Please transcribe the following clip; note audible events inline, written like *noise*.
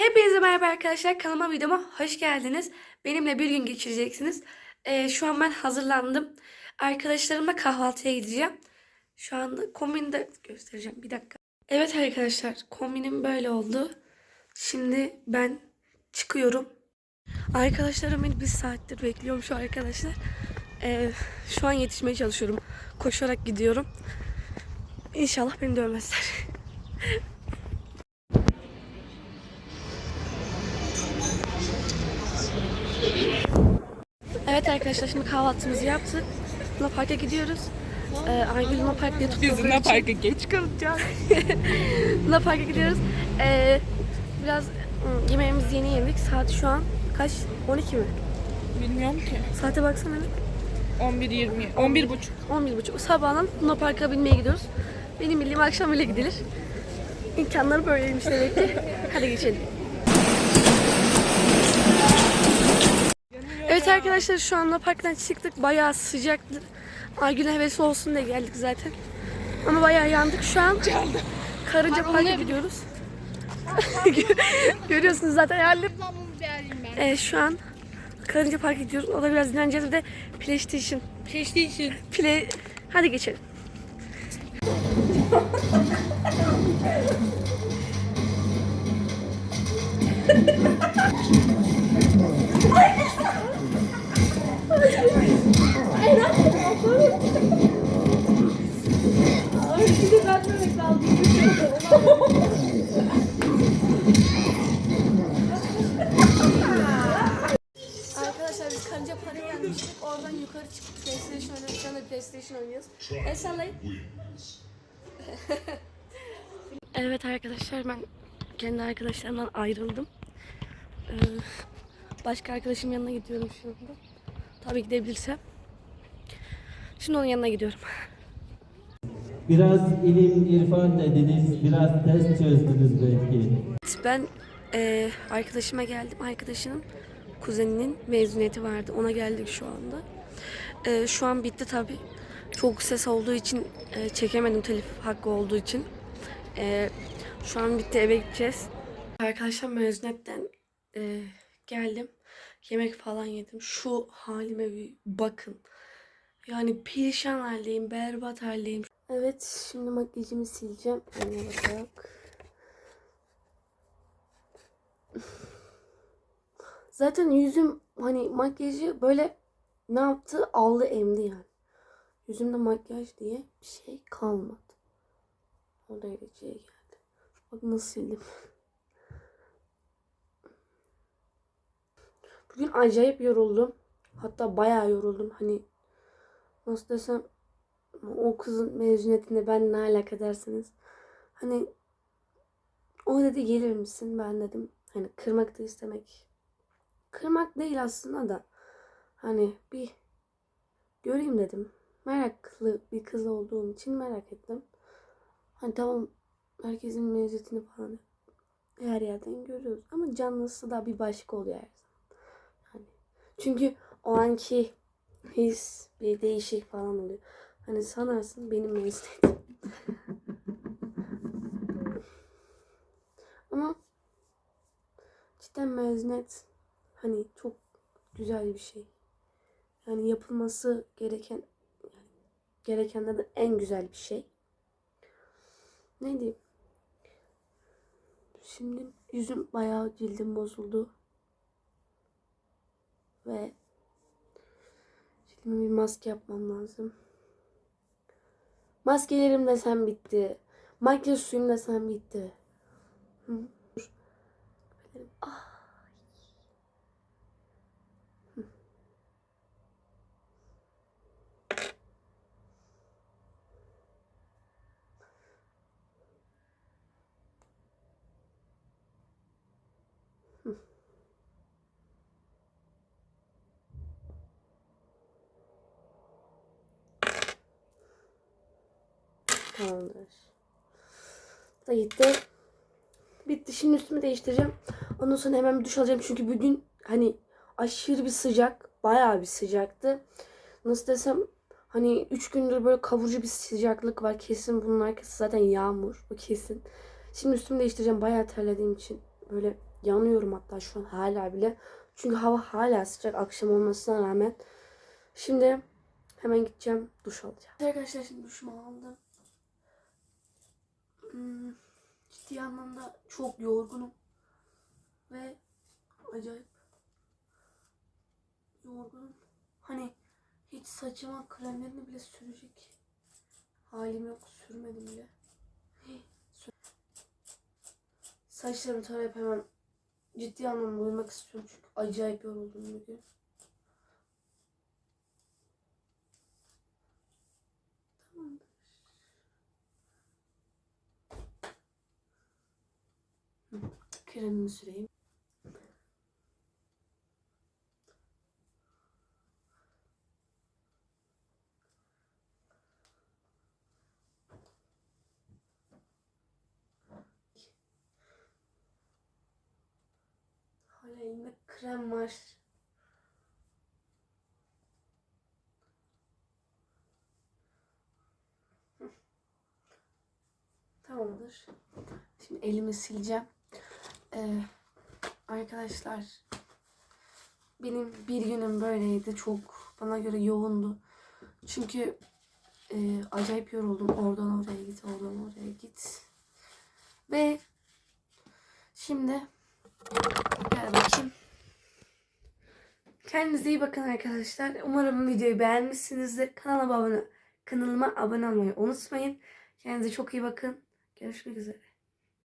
Hepinize merhaba arkadaşlar. Kanalıma videoma hoş geldiniz. Benimle bir gün geçireceksiniz. Ee, şu an ben hazırlandım. Arkadaşlarımla kahvaltıya gideceğim. Şu anda kombini de göstereceğim. Bir dakika. Evet arkadaşlar kombinim böyle oldu. Şimdi ben çıkıyorum. Arkadaşlarım beni bir saattir bekliyorum şu arkadaşlar. Ee, şu an yetişmeye çalışıyorum. Koşarak gidiyorum. İnşallah beni dövmezler. *laughs* Evet arkadaşlar şimdi kahvaltımızı yaptık. Luna Park'a gidiyoruz. Ee, Aygül Luna Park diye tuttuğu Biz Luna için Park'a geç kalacağız. *laughs* Luna Park'a gidiyoruz. Ee, biraz ım, yemeğimizi yeni yedik. Saat şu an kaç? 12 mi? Bilmiyorum ki. Saate baksana bir. 11 20 11 buçuk. 11.30. Sabahdan Luna Park'a binmeye gidiyoruz. Benim bildiğim akşam bile gidilir. İmkanları böyleymiş demek ki. *laughs* Hadi geçelim. Evet arkadaşlar şu an Luna Park'tan çıktık. Bayağı sıcaktı. Aygül'e hevesi olsun diye geldik zaten. Ama bayağı yandık şu an. Karınca Park'a gidiyoruz. *laughs* Görüyorsunuz zaten halim. Ee, şu an Karınca Park'a gidiyoruz. O da biraz dinleneceğiz. Bir de PlayStation. PlayStation. Play... Hadi geçelim. *laughs* Arkadaşlar biz Karınca Park'a gelmiştik. Oradan yukarı çıkıp PlayStation oynuyoruz. Şu anda PlayStation oynuyoruz. El *laughs* evet arkadaşlar ben kendi arkadaşlarımdan ayrıldım. Ee, başka arkadaşım yanına gidiyorum şu anda. Tabii gidebilirsem. Şimdi onun yanına gidiyorum. Biraz ilim, irfan dediniz, biraz test çözdünüz belki. Ben eee, arkadaşıma geldim. Arkadaşının kuzeninin mezuniyeti vardı. Ona geldik şu anda. Eee, şu an bitti tabi. Çok ses olduğu için eee, çekemedim telif hakkı olduğu için. Eee, şu an bitti eve gideceğiz. Arkadaşlar mezuniyetten eee, geldim. Yemek falan yedim. Şu halime bir bakın. Yani perişan haldeyim, berbat haldeyim. Evet, şimdi makyajımı sileceğim. Önüne bakarak. Zaten yüzüm hani makyajı böyle ne yaptı? Aldı emdi yani. Yüzümde makyaj diye bir şey kalmadı. O dereceye geldi. Bak nasıl sildim. Bugün acayip yoruldum. Hatta bayağı yoruldum. Hani nasıl desem o kızın mezuniyetinde ben ne alaka dersiniz. Hani o dedi gelir misin? Ben dedim hani kırmak da istemek. Kırmak değil aslında da hani bir göreyim dedim. Meraklı bir kız olduğum için merak ettim. Hani tamam herkesin mezuniyetini falan her yerden görüyoruz. Ama canlısı da bir başka oluyor her. Hani çünkü o anki his bir değişik falan oluyor. Hani sanarsın benim mezuniyetim. Ama cidden mezuniyet hani çok güzel bir şey. Yani yapılması gereken yani gerekenden de en güzel bir şey. Ne diyeyim? Şimdi yüzüm bayağı cildim bozuldu. Ve Şimdi bir maske yapmam lazım. Maskelerim desem bitti. Makyaj suyum desem bitti. Hı. Tamamdır. Da gitti. Bitti. Şimdi üstümü değiştireceğim. Ondan sonra hemen bir duş alacağım. Çünkü bugün hani aşırı bir sıcak. Bayağı bir sıcaktı. Nasıl desem hani 3 gündür böyle kavurucu bir sıcaklık var. Kesin bunun arkası zaten yağmur. O kesin. Şimdi üstümü değiştireceğim. Bayağı terlediğim için. Böyle yanıyorum hatta şu an hala bile. Çünkü hava hala sıcak akşam olmasına rağmen. Şimdi hemen gideceğim duş alacağım. Arkadaşlar şimdi duşumu aldım. Hmm, ciddi anlamda çok yorgunum. Ve acayip yorgunum. Hani hiç saçıma kremlerini bile sürecek halim yok. Sürmedim bile. Hii, Saçlarımı tarayıp hemen ciddi anlamda uyumak istiyorum çünkü acayip yoruldum bugün. Tamamdır. Hı, Kremimi süreyim. Hala elimde krem var. Tamamdır. Şimdi elimi sileceğim. Ee, arkadaşlar benim bir günüm böyleydi. Çok bana göre yoğundu. Çünkü e, acayip yoruldum. Oradan oraya git, oradan oraya git. Ve şimdi Gel bakayım. Kendinize iyi bakın arkadaşlar. Umarım videoyu beğenmişsinizdir. Kanalıma abone, kanalıma abone olmayı unutmayın. Kendinize çok iyi bakın. Görüşmek üzere.